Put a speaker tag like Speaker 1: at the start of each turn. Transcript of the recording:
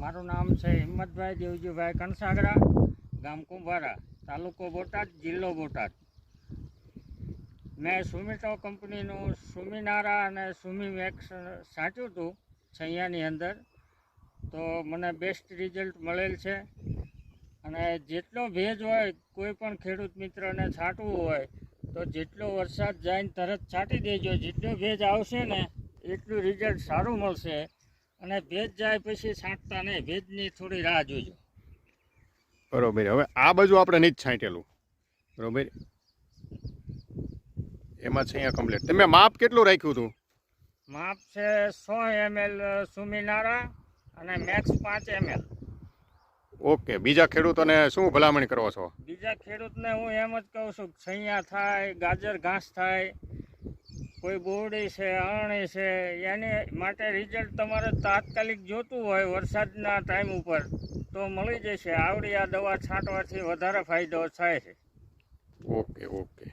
Speaker 1: મારું નામ છે હિંમતભાઈ દેવજીભાઈ કણસાગરા, ગામ કુંભારા, તાલુકો બોટાદ, જિલ્લો બોટાદ. મેં સુમિટો કંપનીનું સુમિનારા અને સુમિમેક્સ સાચ્યું હતું, છૈયાની અંદર. તો મને બેસ્ટ રિઝલ્ટ મળેલ છે. અને જેટલો ભેજ હોય, કોઈ પણ ખેડૂત મિત્રને છાંટવું હોય, તો જેટલો વરસાદ જાય તરત છાંટી દેજો. જેટલો ભેજ આવશે ને, એટલું રિઝલ્ટ સારું મળશે. અને ભેજ જાય પછી છાંટતા નહીં. ભેજની થોડી રાહ જોજો.
Speaker 2: બરોબર. હવે આ બાજુ આપણે નહીં જ છાંટેલું. બરોબર? એમાં છે અહીંયા કમ્પ્લીટ તમે માપ કેટલું રાખ્યું હતું?
Speaker 1: માપ છે સો એમએલ સુમિનારા અને મેક્સ પાંચ એમએલ.
Speaker 2: ઓકે. બીજા ખેડૂતોને શું ભલામણ કરો છો?
Speaker 1: બીજા ખેડૂતને હું એમ જ કહું છું છૈયા થાય ગાજર ઘાસ થાય કોઈ બોરડી છે અરણી છે, એની માટે રિઝલ્ટ તમારે તાત્કાલિક જોતું હોય વરસાદના ટાઈમ ઉપર, તો મળી જશે. આવડી આ દવા છાંટવાથી વધારે ફાયદો થાય છે.
Speaker 2: Okay okay